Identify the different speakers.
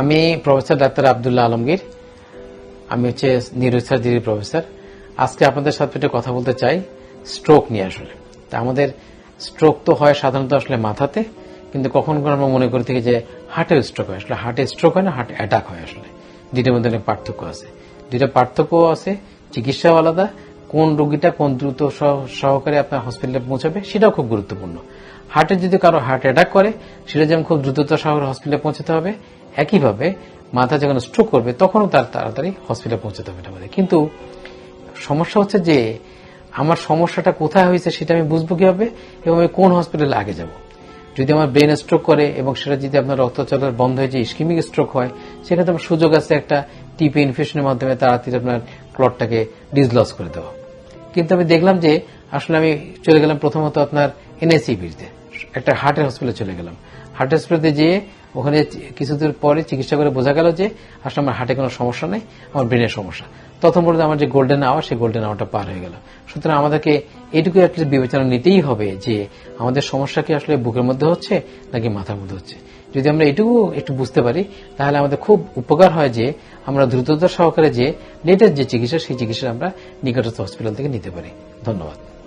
Speaker 1: আমি professor doctor Abdullah Alamgir. আমি হচ্ছে নিউরোসার্জারি প্রফেসর। আজকে আপনাদের সাথে একটু কথা বলতে চাই স্ট্রোক নিয়ে আসলে। তা আমাদের স্ট্রোক তো হয় সাধারণত আসলে মাথাতে, কিন্তু কখন কখন আমরা মনে করি থেকে যে হার্টের স্ট্রোক হয়। আসলে হার্টের স্ট্রোক হয় না, হার্ট অ্যাটাক হয় আসলে। দুইটার মধ্যে অনেক পার্থক্য আছে। দুইটা পার্থক্য আছে, চিকিৎসাও আলাদা কোন রোগীটা কোন দ্রুত সহ- সহকারে আপনার হসপিটালে পৌঁছাবে, সেটাও খুব গুরুত্বপূর্ণ। হার্টে যদি কারও হার্ট অ্যাটাক করে, সেটা যেমন খুব দ্রুততা সহকারে হসপিটালে পৌঁছাতে হবে, একইভাবে মাথা যখন স্ট্রোক করবে, তখনও তার তাড়াতাড়ি হসপিটালে পৌঁছাতে হবে আমাদের। কিন্তু সমস্যা হচ্ছে যে, আমার সমস্যাটা কোথায় হয়েছে সেটা আমি বুঝব কীভাবে এবং আমি কোন হসপিটালে আগে যাব। যদি আমার ব্রেন স্ট্রোক করে এবং সেটা যদি আপনার রক্ত চলাচল বন্ধ হয়ে যে ইস্কিমিক স্ট্রোক হয় সেখানে আমার সুযোগ আছে একটা টিপি ইনফেকশনের মাধ্যমে তাড়াতাড়ি আপনার ক্লটটাকে ডিসলস করে দেওয়া। কিন্তু আমি দেখলাম যে আসলে আমি চলে গেলাম প্রথমত আপনার এনএসিবিতে একটা হার্টের হসপিটালে চলে গেলাম। হার্ট হসপিটালে যেয়ে ওখানে কিছুদিন পরে চিকিৎসা করে বোঝা গেল যে আসলে আমার হার্টে কোনো সমস্যা নেই, আমার ব্রেনের সমস্যা। তখন পর্যন্ত আমার যে গোল্ডেন আওয়ার সেই গোল্ডেন আওয়ারটা পার হয়ে গেল। সুতরাং আমাদেরকে এইটুকু অ্যাটলিস্ট বিবেচনা নিতেই হবে যে আমাদের সমস্যা কি আসলে বুকের মধ্যে হচ্ছে নাকি মাথার মধ্যে হচ্ছে। যদি আমরা এটুকু একটু বুঝতে পারি, তাহলে আমাদের খুব উপকার হয় যে আমরা দ্রুততার সহকারে যে লেটেস্ট যে চিকিৎসা, সেই চিকিৎসা আমরা নিকটস্থ হসপিটাল থেকে নিতে পারি। ধন্যবাদ।